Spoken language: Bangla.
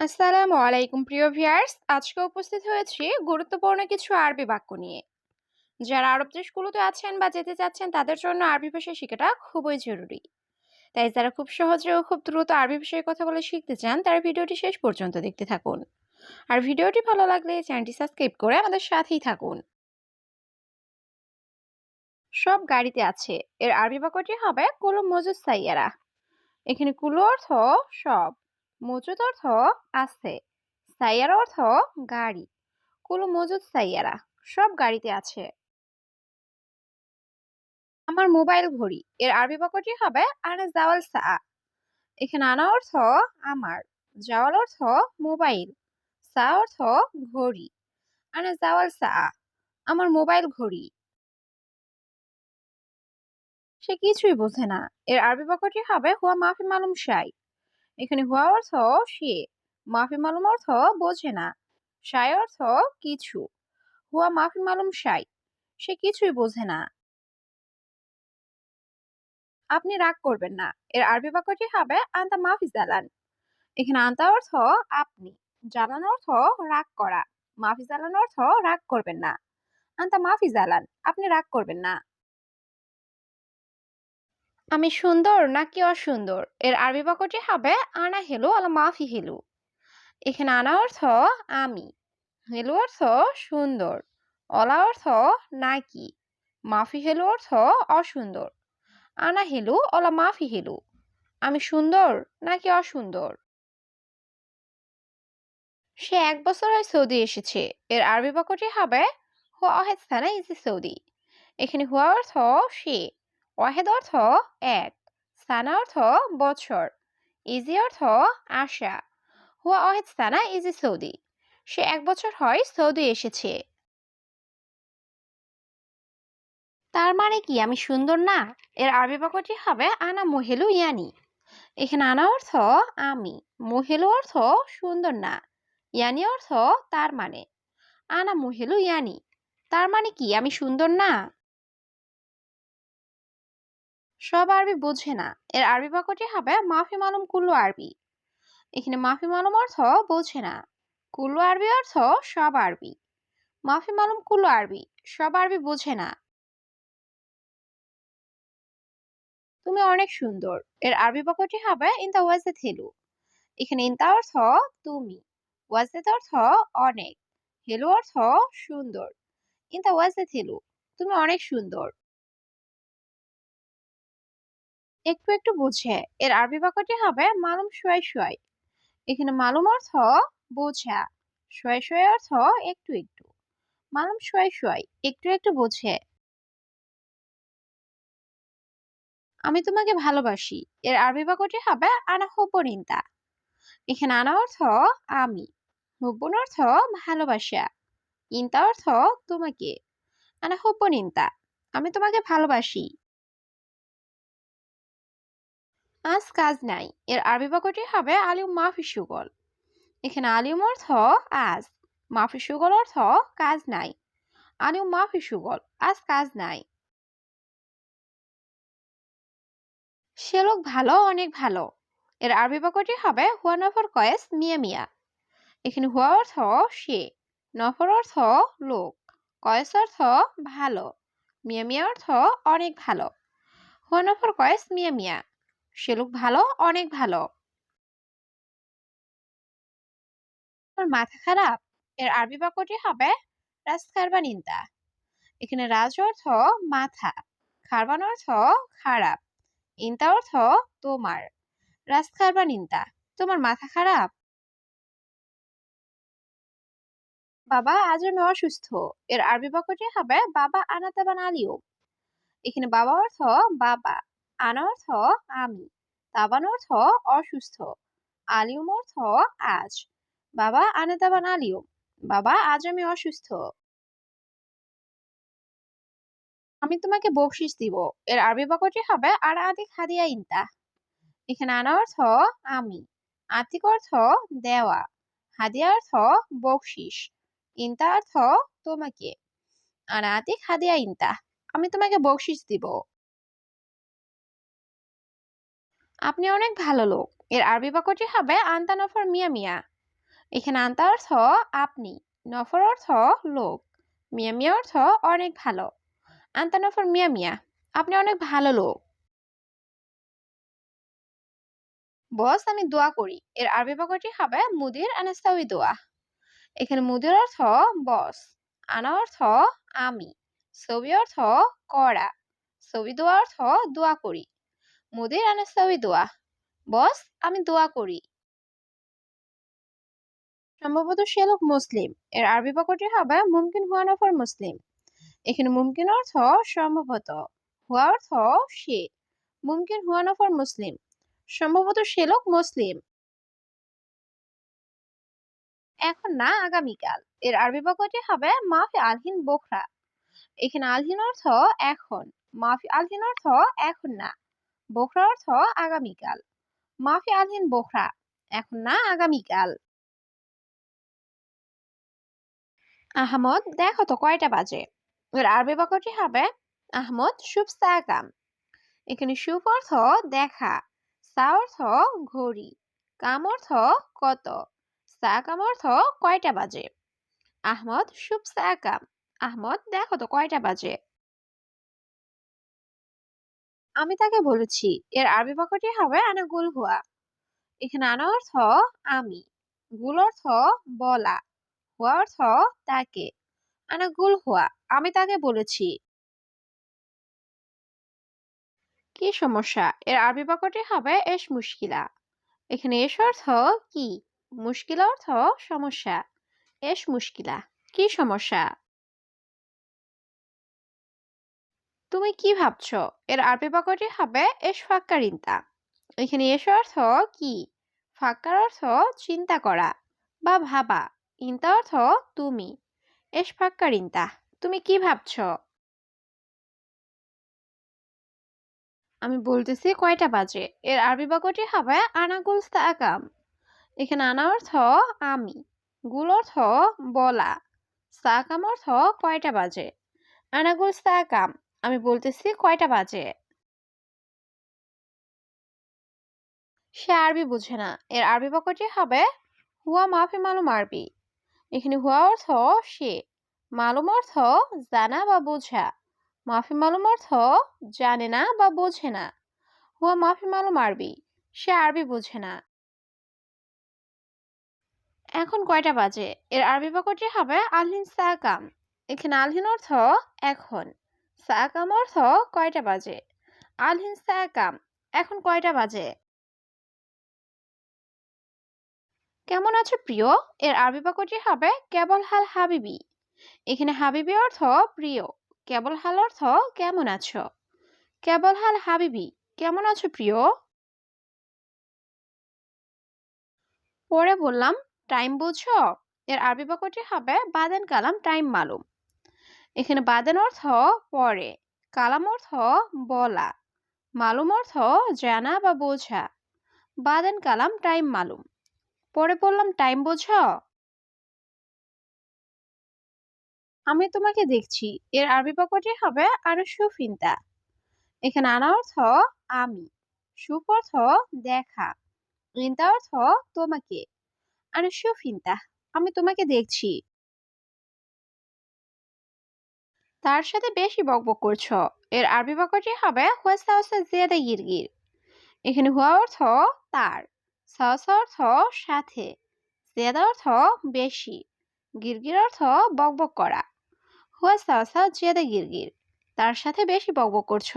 আসসালামু আলাইকুম, প্রিয় ভিউয়ার্স। আজকে উপস্থিত হয়েছি গুরুত্বপূর্ণ কিছু আরবি বাক্য নিয়ে। যারা আরব দেশগুলোতে আছেন বা যেতে চাচ্ছেন, তাদের জন্য আরবি ভাষা শেখাটা খুবই জরুরি। তাই যারা খুব সহজে ও খুব দ্রুত আরবি ভাষায় কথা বলে শিখতে চান, তারা ভিডিওটি শেষ পর্যন্ত দেখতে থাকুন। আর ভিডিওটি ভালো লাগলে চ্যানেলটি সাবস্ক্রাইব করে আমাদের সাথেই থাকুন। সব গাড়িতে আছে। এর আরবি বাক্যটি হবে কুলু মজুদ সাইয়ারা। এখানে কুলু অর্থ সব। মজুদ অর্থ আছে। সাইয়ারা অর্থ গাড়ি। কুলু মজুদ সাইয়ারা, সব গাড়িতে আছে। আমার মোবাইল ঘড়ি, এর আরবি বাক্যটি হবে আনা জাওয়াল সা এখানে আনা অর্থ আমার জাওয়াল অর্থ মোবাইল সা অর্থ ঘড়ি। আনা জাওয়াল সা আমার মোবাইল ঘড়ি। সে কিছুই বোঝে না। এর আরবি বাক্যটি হবে, হুয়া মাফি মালুম শাই। এখানে হুয়া অর্থ সে, মাফি মালুম অর্থ বোঝে না শাই অর্থ কিছু, হুয়া মাফি মালুম শাই সে কিছুই বোঝে না। আপনি রাগ করবেন না, এর আরবি বাক্যটি হবে আন্তা মাফি জালান, এখানে আন্তা অর্থ আপনি, জালান অর্থ রাগ করা, মাফি জালান অর্থ রাগ করবেন না, আন্তা মাফি জালান, আপনি রাগ করবেন না। আমি সুন্দর নাকি অসুন্দর? এর আরবি বাক্যটি হবে, আনা হেলু আলা মাফি হেলু। এখানে আনা অর্থ, আমি। হেলু অর্থ, সুন্দর। অলা অর্থ, নাকি। মাফি হেলু অর্থ, অসুন্দর। আনা হেলু অলা মাফি হেলু। আমি সুন্দর নাকি অসুন্দর? সে এক বছর হয় সৌদি এসেছে। এর আরবি বাক্যটি হবে, হুয়া অহেদ সানা ইজি সৌদি। এখানে হুয়া অর্থ, সে। ওয়াহেদ অর্থ এক, সানা অর্থ বছর, ইজি অর্থ আশা। হুয়া অহেদ সানা, ইজি সৌদি। সে এক বছর হয় সৌদি এসেছে। তার মানে কি, আমি সুন্দর না? এর আরবি বাক্যটি হবে আনা মহেলু ইয়ানি। এখানে আনা অর্থ আমি, মহেলু অর্থ সুন্দর না, ইয়ানি অর্থ তার মানে। আনা মহেলু ইয়ানি। তার মানে কি, আমি সুন্দর না? সব আরবি বোঝে না। এর আরবি বাক্যটি হবে মাফি মালুম কুল্লু আরবি। এখানে মাফি মালুম অর্থ বোঝে না। কুল্লু আরবি অর্থ সব আরবি। মাফি মালুম কুল্লু আরবি, সব আরবি বোঝে না। তুমি অনেক সুন্দর। এর আরবি বাক্যটি হবে ইনতা ওয়াজেদ থেলু। এখানে ইনতা অর্থ তুমি, ওয়াজেদ অর্থ অনেক, হেলু অর্থ সুন্দর। ইনতা ওয়াজেদ থেলু, তুমি অনেক সুন্দর। একটু একটু বুঝে। এর আরবি বাক্যটি হবে মালুম শুয়াই শুয়াই। এখানে মালুম অর্থ বোঝা, শুয়াই শুয়াই অর্থ একটু একটু। মালুম শুয়াই শুয়াই, একটু একটু বুঝে। আমি তোমাকে ভালোবাসি। এর আরবি বাক্যটি হবে আনা হুব্বনিন্তা এখানে আনা অর্থ আমি হুব্বন অর্থ ভালোবাসা। ইন্তা অর্থ তোমাকে। আনা হুব্বনিন্তা আমি তোমাকে ভালোবাসি। আজ কাজ নাই। এর আরবি বাক্যটি হবে আলিম মাফি সুগল এখানে আলিম অর্থ আজ মাফি সুগল অর্থ কাজ নাই। আলিম মাফি সুগল আজ কাজ নাই। সে লোক ভালো, অনেক ভালো। এর আরবি বাক্যটি হবে হুয়া নফর কয়েস মিয়া মিয়া। এখানে হুয়া অর্থ সে, নফর অর্থ লোক, কয়েস অর্থ ভালো, মিয়া মিয়া অর্থ অনেক ভালো। হুয়া নফর কয়েস মিয়া মিয়া। সে লোক ভালো, অনেক ভালো। মাথা খারাপ? এর আরবি বাক্যটি হবে রাজ খারবান ইন্তা এখানে রাজ অর্থ মাথা, খারবান অর্থ খারাপ ইন্তা অর্থ তোমার। রাজ খারবান ইন্তা তোমার মাথা খারাপ? বাবা আজ আমি অসুস্থ। এর আরবি বাক্যটি হবে বাবা আনাতাবান আলিও। এখানে বাবা অর্থ বাবা। আনা অর্থ আমি তাবান অর্থ অসুস্থ আলিউম অর্থ আজ, বাবা আনাতাবান আলিউম বাবা আজ আমি অসুস্থ। আমি তোমাকে বকশিস দিব, এর আরবি বাক্যটি হবে আর আদিক হাদিয়া ইন্তা। এখানে আনা অর্থ আমি, আতিক অর্থ দেওয়া, হাদিয়া অর্থ বকশিস ইন্তা অর্থ তোমাকে আর আতিক হাদিয়া ইন্তা। আমি তোমাকে বকশিস দিব। আপনি অনেক ভালো লোক। এর আরবি বাক্যটি হবে আন্তানফর মিয়া মিয়া। এখানে আন্তা অর্থ আপনি, নফর অর্থ লোক। মিয়া মিয়া অর্থ অনেক ভালো। আন্তা নফর মিয়া মিয়া, আপনি অনেক ভালো লোক। বস, আমি দোয়া করি। এর আরবি বাক্যটি হবে মুদির আনাস্তাউই দোয়া। এখানে মুদির অর্থ বস, আনা অর্থ আমি। ছবি অর্থ করা। ছবি দোয়া অর্থ দোয়া করি। মুদির আনাস্তাউই দোয়া। বস, আমি দোয়া করি। সম্ভবত সে লোক মুসলিম। এর আরবি বাক্যটি হবে মুমকিন হুয়া নফর মুসলিম। এখানে মুমকিন অর্থ সম্ভবত। হুয়া অর্থ সে। মুমকিন হুয়া নফর মুসলিম। সম্ভবত সে লোক মুসলিম। এখন না আগামীকাল। এর আরবি বাক্যটি হবে মাফি আলহিন বোখরা। এখানে আলহিন অর্থ এখন। মাফি আলহিন অর্থ এখন না। বোখরা অর্থ আগামীকাল মাফি আলহিন বোখরা, এখন না আগামীকাল আহমদ, দেখো তো কয়টা বাজে। এর আরবি বাক্যটি হবে, আহমদ, শুভ সাকাম এখানে শুভ অর্থ দেখা, সা অর্থ ঘড়ি, কাম অর্থ কত সাকাম অর্থ কয়টা বাজে? আহমদ, শুভ সাকাম আহমদ, দেখো তো কয়টা বাজে। আমি তাকে বলেছি, এর আরবি বাক্যটি হবে আনা গুল হুয়া। এখানে আনা অর্থ আমি, গুল অর্থ বলা, হুয়া অর্থ তাকে আনা গুল হুয়া, আমি তাকে বলেছি। কি সমস্যা? এর আরবি বাক্যটি হবে এস মুশকিলা। এখানে এস অর্থ কি? মুশকিলা অর্থ সমস্যা। এস মুশকিলা, কি সমস্যা? তুমি কি ভাবছ? এর আরবি বাক্যটি হবে এস ফাক্কারিন্তা এখানে এস অর্থ কি? ফাক্কার অর্থ চিন্তা করা বা ভাবা। ইন্তা অর্থ তুমি। এস ফাক্কারিন্তা তুমি কি ভাবছ? আমি বলতেছি কয়টা বাজে। এর আরবি বাক্যটি হবে আনাগুল সাকাম এখানে আনা অর্থ আমি, গুল অর্থ বলা। সাকাম অর্থ কয়টা বাজে? আনাগুল সাকাম আমি বলতেছি কয়টা বাজে? সে আরবি বুঝে না। এর আরবি বাক্যটি হবে, হুয়া মাফি মালুম আরবি। এখানে হুয়া অর্থ সে, মালুম অর্থ জানা বা বোঝা। মাফি মালুম অর্থ জানে না বা বোঝে না। হুয়া মাফি মালুম আরবি। সে আরবি বোঝে না। এখন কয়টা বাজে? এর আরবি বাক্যটি হবে, আলহিন সাকাম। এখানে আলহিন অর্থ এখন। সাকাম অর্থ কয়টা বাজে? আলহিন সাকাম এখন কয়টা বাজে? কেমন আছো প্রিয়? এর আরবি বাক্যটি হবে কেবল হাল হাবিবি। এখানে হাবিবি অর্থ প্রিয়, কেবল হাল অর্থ কেমন আছো? কেবল হাল হাবিবি, কেমন আছো প্রিয়? পরে বললাম, টাইম বুঝছ? এর আরবি বাক্যটি হবে বাদেন কালাম, টাইম মালুম। এখানে বাদেন অর্থ পরে, কালাম অর্থ বলা, মালুম অর্থ জানা বা বোঝা। বাদেন কালাম, টাইম, মালুম। পরে বললাম টাইম বোঝো। আমি তোমাকে দেখছি, এর আরবি বাক্যটি হবে আরও সুফিন্তা। এখানে আনা অর্থ আমি সুপ অর্থ দেখা, ইন্তা অর্থ তোমাকে, আর সুফিন্তা। আমি তোমাকে দেখছি। তার সাথে বেশি বকবক করছ। এর আরবি বাক্যটি হবে হুয়াসা হুসা জিয়াদা গিরগির। এখানে হুয়া অর্থ তার সাহসা অর্থ সাথে, জিয়াদা অর্থ বেশি, গিরগির অর্থ বকবক করা। হুয়া সাহসা জিয়াদা গিরগির, তার সাথে বেশি বকবক করছ।